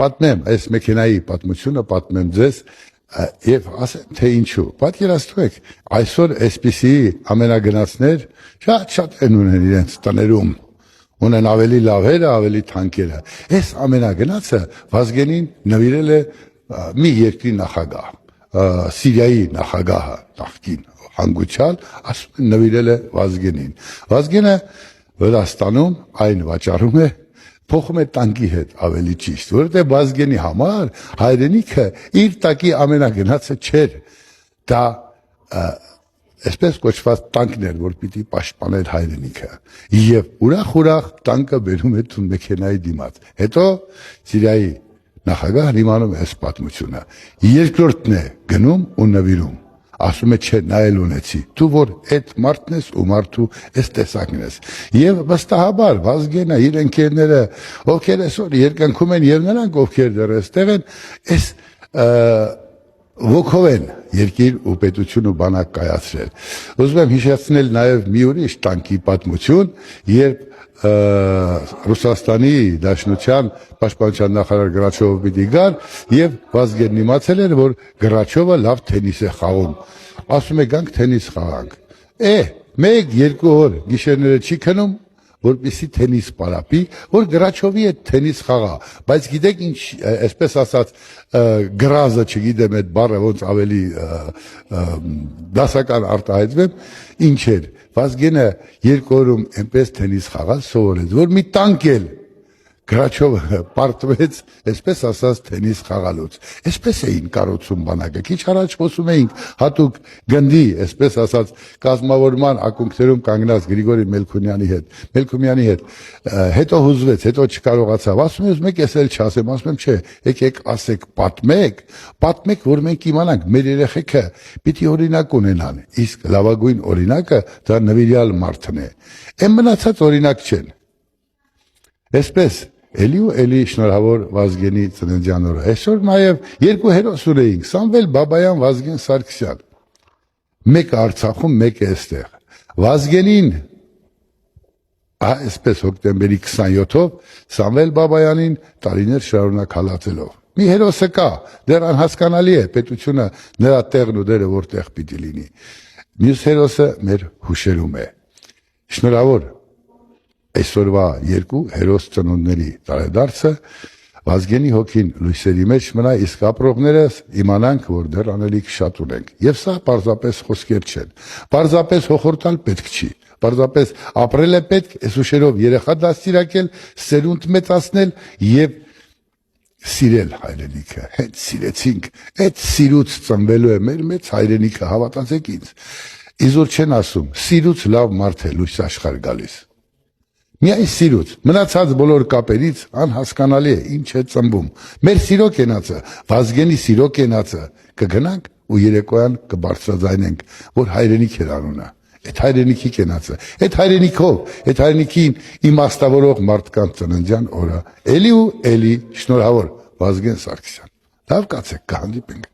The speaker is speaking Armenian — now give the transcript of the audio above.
պատմեմ այս մեքենայի պատմությունը, պատմեմ ձեզ եւ ասեմ թե ինչու։ Պատկերացրեք, այսօր այսպիսի ամենագնացներ շատ-շատ են ունեն իրենց տներում ունեն ավելի լավերը, ավելի թանկերը։ Այս ամենագնացը Վազգենին նվիրել է մի երկրի նախագահ, Սիրիայի նախագահը, նախկին հանգուցյալ, ասում են նվիրել է Վազգենին։ Վազգենը Վրաստանում այն վաճառում է փոխում է տանկի հետ ավելի ճիշտ, որովհետև Վազգենի համար հայրենիքը իր տակի ամենագնացը չէր։ Դա այսպես կոչված տանկներ, որ պիտի պաշտպաներ հայրենիքը։ Եվ ուրախ-ուրախ տանկը բերում է տուն մեքենայի դիմաց։ Հետո Սիրիայի նախագահն իմանում է այս պատմությունը։ Երկրորդն է գնում ու նվիրում ասում է չէ նայել ունեցի դու որ այդ մարդն ես ու մարդու այս տեսակն ես եւ վստահաբար վազգենը իր ընկերները ովքեր այսօր երկնքում են եւ նրանք ովքեր դեռ այստեղ են այս ոգով են երկիր ու պետություն ու բանակ կայացրել։ Ուզում եմ հիշեցնել նաև մի ուրիշ տանկի պատմություն, երբ Ռուսաստանի Դաշնության պաշտպանության նախարար Գրաչովը պիտի գար եւ Վազգենն իմացել էր, որ Գրաչովը լավ թենիս է խաղում։ Ասում է գանք թենիս խաղանք։ Է, մեկ երկու օր գիշերները չի քնում, որպեսի թենիս պարապի, որ Գրաչովի հետ թենիս խաղա, բայց գիտեք ինչ, այսպես ասած, գրազը, չգիտեմ այդ բառը ոնց ավելի դասական արտահայտվեմ, ինչ էր։ Վազգենը երկու օրում այնպես թենիս խաղալ սովորեց, որ մի տանկ էլ Գրաչովը պարտվեց, այսպես ասած, թենիս խաղալուց։ Այսպես էին կառուցում բանակը։ Քիչ առաջ խոսում էինք հատուկ գնդի, այսպես ասած, կազմավորման ակունքներում կանգնած Գրիգորի Մելքոնյանի հետ, Մելքոմյանի հետ։ Հետո հուզվեց, հետո չկարողացավ։ Ասում եմ, մեկ էս էլ չասեմ, ասում եմ, չէ, եկեք ասեք, պատմեք, պատմեք, որ մենք իմանանք, մեր երեխեքը պիտի օրինակ ունենան։ Իսկ լավագույն օրինակը դա նվիրյալ մարդն է։ Այն մնացած օրինակ չեն։ Այսպես Էլի ու էլի շնորհավոր Վազգենի ծննդյան օրը։ Այսօր նաև երկու հերոս ունեինք՝ Սամվել Բաբայան, Վազգեն Սարգսյան։ Մեկը Արցախում, մեկը այստեղ։ Վազգենին այսպես հոկտեմբերի 27-ով Սամվել Բաբայանին տարիներ շարունակ հալածելով։ Մի հերոսը կա, դեռ անհասկանալի է պետությունը նրա տեղն ու դերը որտեղ պիտի լինի։ Մյուս հերոսը մեր հուշերում է։ Շնորհավոր այսօրվա երկու հերոս ծնունդների տարեդարձը Վազգենի հոգին լույսերի մեջ մնա, իսկ ապրողներս իմանանք, որ դեռ անելիք շատ ունենք։ Եվ սա պարզապես խոսքեր չեն։ Պարզապես հոխորտալ պետք չի։ Պարզապես ապրել է պետք, այս ուշերով երեխա դաստիարակել, սերունդ մեծացնել եւ սիրել հայրենիքը։ Հենց սիրեցինք, այդ սիրուց ծնվելու է մեր մեծ հայրենիքը, հավատացեք ինձ։ Իզոր չեն ասում, սիրուց լավ մարդ է լույս աշխարհ գալիս։ Միայն սիրուց, մնացած բոլոր կապերից անհասկանալի է ինչ է ծնվում։ Մեր սիրո կենացը, Վազգենի սիրո կենացը կգնանք ու երեկոյան կբարձրաձայնենք, որ հայրենիք էր անունը։ Այդ հայրենիքի կենացը, այդ հայրենիքով, այդ հայրենիքին իմաստավորող մարդկանց ծննդյան օրը։ Էլի ու էլի շնորհավոր Վազգեն Սարգսյան։ Լավ կացեք, կհանդիպենք։